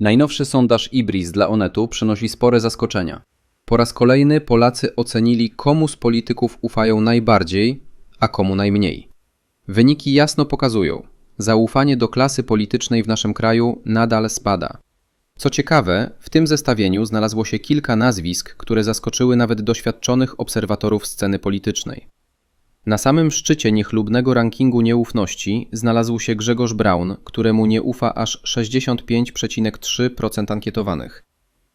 Najnowszy sondaż Ibris dla Onetu przynosi spore zaskoczenia. Po raz kolejny Polacy ocenili, komu z polityków ufają najbardziej, a komu najmniej. Wyniki jasno pokazują, zaufanie do klasy politycznej w naszym kraju nadal spada. Co ciekawe, w tym zestawieniu znalazło się kilka nazwisk, które zaskoczyły nawet doświadczonych obserwatorów sceny politycznej. Na samym szczycie niechlubnego rankingu nieufności znalazł się Grzegorz Braun, któremu nie ufa aż 65,3% ankietowanych.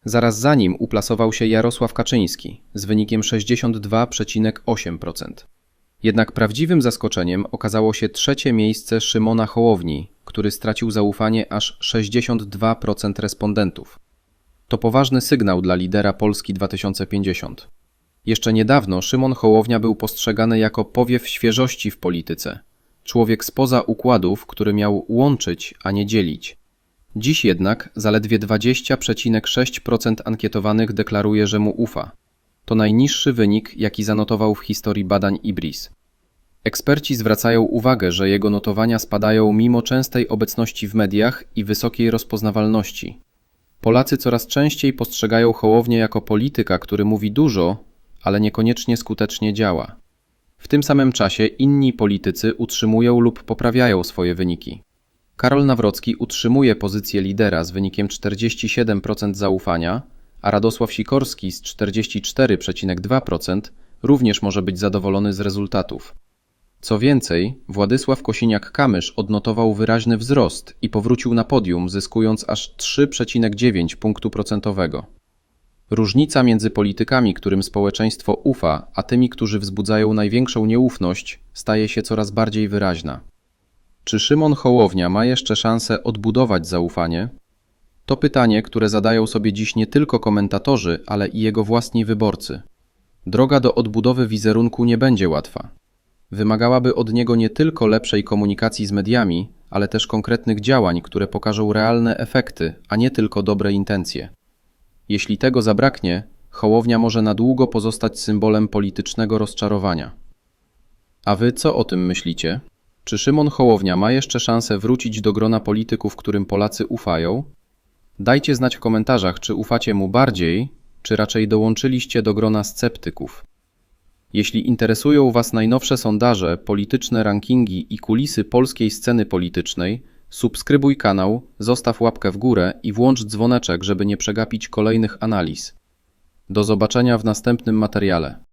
Zaraz za nim uplasował się Jarosław Kaczyński z wynikiem 62,8%. Jednak prawdziwym zaskoczeniem okazało się trzecie miejsce Szymona Hołowni, który stracił zaufanie aż 62% respondentów. To poważny sygnał dla lidera Polski 2050. Jeszcze niedawno Szymon Hołownia był postrzegany jako powiew świeżości w polityce. Człowiek spoza układów, który miał łączyć, a nie dzielić. Dziś jednak zaledwie 20,6% ankietowanych deklaruje, że mu ufa. To najniższy wynik, jaki zanotował w historii badań IBRIS. Eksperci zwracają uwagę, że jego notowania spadają mimo częstej obecności w mediach i wysokiej rozpoznawalności. Polacy coraz częściej postrzegają Hołownię jako polityka, który mówi dużo, ale niekoniecznie skutecznie działa. W tym samym czasie inni politycy utrzymują lub poprawiają swoje wyniki. Karol Nawrocki utrzymuje pozycję lidera z wynikiem 47% zaufania, a Radosław Sikorski z 44,2% również może być zadowolony z rezultatów. Co więcej, Władysław Kosiniak-Kamysz odnotował wyraźny wzrost i powrócił na podium, zyskując aż 3,9 punktu procentowego. Różnica między politykami, którym społeczeństwo ufa, a tymi, którzy wzbudzają największą nieufność, staje się coraz bardziej wyraźna. Czy Szymon Hołownia ma jeszcze szansę odbudować zaufanie? To pytanie, które zadają sobie dziś nie tylko komentatorzy, ale i jego własni wyborcy. Droga do odbudowy wizerunku nie będzie łatwa. Wymagałaby od niego nie tylko lepszej komunikacji z mediami, ale też konkretnych działań, które pokażą realne efekty, a nie tylko dobre intencje. Jeśli tego zabraknie, Hołownia może na długo pozostać symbolem politycznego rozczarowania. A wy co o tym myślicie? Czy Szymon Hołownia ma jeszcze szansę wrócić do grona polityków, którym Polacy ufają? Dajcie znać w komentarzach, czy ufacie mu bardziej, czy raczej dołączyliście do grona sceptyków. Jeśli interesują Was najnowsze sondaże, polityczne rankingi i kulisy polskiej sceny politycznej, subskrybuj kanał, zostaw łapkę w górę i włącz dzwoneczek, żeby nie przegapić kolejnych analiz. Do zobaczenia w następnym materiale.